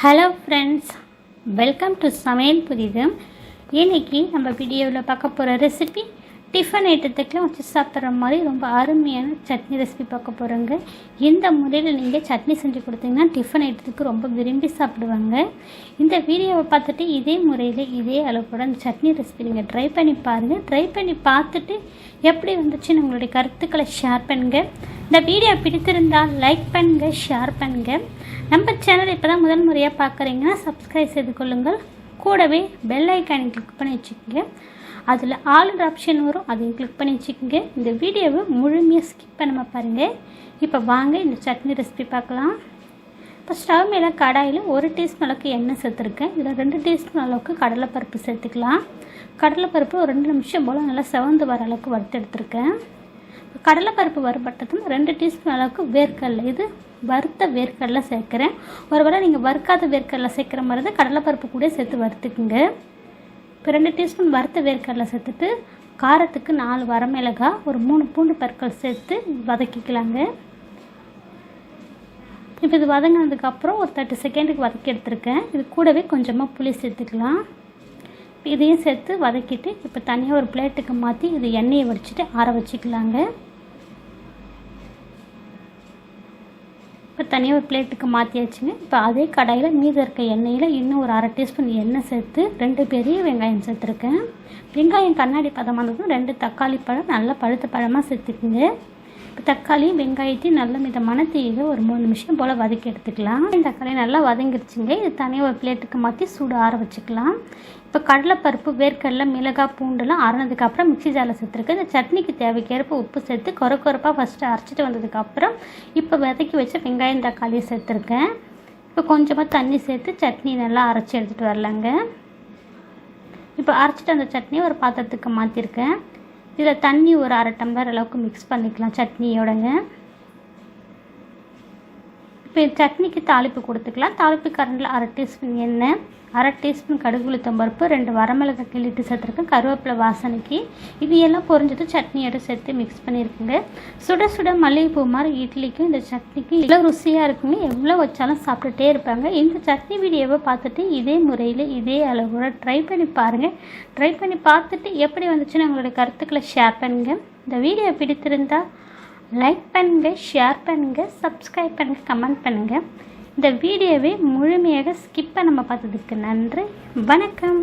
Hello friends welcome to சமையல் புதிதும். இன்னைக்கு நம்ம வீடியோவில் பார்க்க போகிற ரெசிபி டிஃபன் ஐட்டத்துக்குலாம் வச்சு சாப்பிட்ற மாதிரி ரொம்ப அருமையான சட்னி ரெசிபி பார்க்க போகிறோங்க இந்த முறையில் நீங்கள் சட்னி செஞ்சு கொடுத்தீங்கன்னா டிஃபன் ஐட்டத்துக்கு ரொம்ப விரும்பி சாப்பிடுவாங்க. இந்த வீடியோவை பார்த்துட்டு இதே முறையில் இதே அளவோட அந்த சட்னி ரெசிபி நீங்கள் ட்ரை பண்ணி பாருங்கள் ட்ரை பண்ணி பார்த்துட்டு எப்படி வந்துச்சுன்னு உங்களுடைய கருத்துக்களை ஷேர் பண்ணுங்கள் இந்த வீடியோ பிடித்திருந்தால் லைக் பண்ணுங்கள் ஷேர் பண்ணுங்கள் நம்ம சேனல் இப்போ தான் முதல் முறையாக பார்க்குறீங்கன்னா சப்ஸ்கிரைப் செய்து கொள்ளுங்கள். கூடவே பெல் ஐக்கானை கிளிக் பண்ணி வச்சுக்கோங்க. அதில் ஆல் ஆப்ஷன் வரும் அதையும் கிளிக் பண்ணி வச்சுக்கோங்க. இந்த வீடியோவை முழுமையாக ஸ்கிப் பண்ணாமல் பாருங்கள் இப்போ வாங்க இந்த சட்னி ரெசிபி பார்க்கலாம். இப்போ ஸ்டவ் மேலே கடாயில் ஒரு டீஸ்பூன் அளவுக்கு எண்ணெய் சேர்த்துருக்கேன். இதில் ரெண்டு டீஸ்பூன் அளவுக்கு கடலைப்பருப்பு சேர்த்துக்கலாம். கடலைப்பருப்பு ஒரு ரெண்டு நிமிஷம் போல் நல்லா செவந்து வர அளவுக்கு வறுத்து எடுத்துருக்கேன். கடலைப்பருப்பு வறுபட்டதும் ரெண்டு டீஸ்பூன் அளவுக்கு வேர்க்கடலை. இது வறுத்த வேர்க்கடலை சேர்க்குறேன். ஒருவேளை நீங்கள் வறுக்காத வேர்க்கடலை சேர்க்குற மாதிரி தான் கடலைப்பருப்பு கூட சேர்த்து வறுத்துக்குங்க. இப்போ ரெண்டு டீஸ்பூன் வறுத்த வேர்க்கடலை சேர்த்துட்டு காரத்துக்கு நாலு வரமிளகாய் ஒரு மூணு பூண்டு பற்கள் சேர்த்து வதக்கிக்கலாங்க. இப்போ இது வதங்கினதுக்கப்புறம் ஒரு தேர்ட்டி செகண்டுக்கு வதக்கி எடுத்துருக்கேன். இது கூடவே கொஞ்சமாக புளி சேர்த்துக்கலாம். இதையும் சேர்த்து வதக்கிட்டு இப்போ தனியாக ஒரு பிளேட்டுக்கு மாற்றி இது எண்ணெயை வடிச்சிட்டு ஆற வச்சுக்கலாங்க. இப்போ தனியாக ஒரு பிளேட்டுக்கு மாற்றியாச்சுங்க இப்போ அதே கடாயில் மீதி இருக்க எண்ணெயில் இன்னும் ஒரு அரை டீஸ்பூன் எண்ணெய் சேர்த்து ரெண்டு பெரிய வெங்காயம் சேர்த்துருக்கேன். வெங்காயம் கண்ணாடி பதமானதும் ரெண்டு தக்காளி பழம் நல்லா பழுத்த பழமாக சேர்த்துக்குங்க தக்காளி வெங்காயத்தையும் நல்ல மிதமான தீயில் ஒரு மூணு நிமிஷம் போல் வதக்கி எடுத்துக்கலாம். தக்காளி நல்லா வதங்கிடுச்சுங்க இது தனியாக ஒரு பிளேட்டுக்கு மாற்றி சூடு ஆற வச்சுக்கலாம். இப்போ கடலைப்பருப்பு வேர்க்கடலை மிளகாய் பூண்டுலாம் அரைனதுக்கப்புறம் மிக்சி ஜாரில் சேர்த்துருக்கு இந்த சட்னிக்கு தேவைக்கேற்ப உப்பு சேர்த்து கொர கொரப்பாக ஃபஸ்ட்டு அரைச்சிட்டு வந்ததுக்கப்புறம் இப்போ வதக்கி வச்ச வெங்காயம் தக்காளியை சேர்த்துருக்கேன் இப்போ கொஞ்சமாக தண்ணி சேர்த்து சட்னி நல்லா அரைச்சி எடுத்துகிட்டு வரலாங்க. இப்போ அரைச்சிட்டு அந்த சட்னியை ஒரு பாத்திரத்துக்கு மாற்றிருக்கேன் இதில் தண்ணி ஒரு அரை டம்ளர் அளவுக்கு மிக்ஸ் பண்ணிக்கலாம் சட்னியோடங்க. இப்போ சட்னிக்கு தாளிப்பு கொடுத்துக்கலாம். தாளிப்பு கரண்டில் அரை டீஸ்பூன் எண்ணெய் அரை டீஸ்பூன் கடுகு உளுத்தம்பருப்பு ரெண்டு வரமிளகாய் கிள்ளிட்டு சேர்த்துருக்கேன். கருவேப்பிலை வாசனைக்கு. இது எல்லாம் பொரிஞ்சது சட்னியோட சேர்த்து மிக்ஸ் பண்ணியிருக்குங்க சுட சுட மல்லிகைப்பூ மாதிரி இட்லிக்கும் இந்த சட்னிக்கும் இவ்வளோ ருசியாக இருக்குங்க எவ்வளோ வச்சாலும் சாப்பிட்டுட்டே இருப்பாங்க. இந்த சட்னி வீடியோவை பார்த்துட்டு இதே முறையில் இதே அளவோட ட்ரை பண்ணி பாருங்கள் ட்ரை பண்ணி பார்த்துட்டு எப்படி வந்துச்சுன்னு உங்களுடைய கருத்துக்களை ஷேர் பண்ணுங்கள் இந்த வீடியோ பிடித்திருந்தால் லைக் பண்ணுங்கள் ஷேர் பண்ணுங்கள் சப்ஸ்கிரைப் பண்ணுங்கள் கமெண்ட் பண்ணுங்கள் இந்த வீடியோவை முழுமையாக ஸ்கிப் பண்ணாமல் பார்த்ததுக்கு நன்றி. வணக்கம்.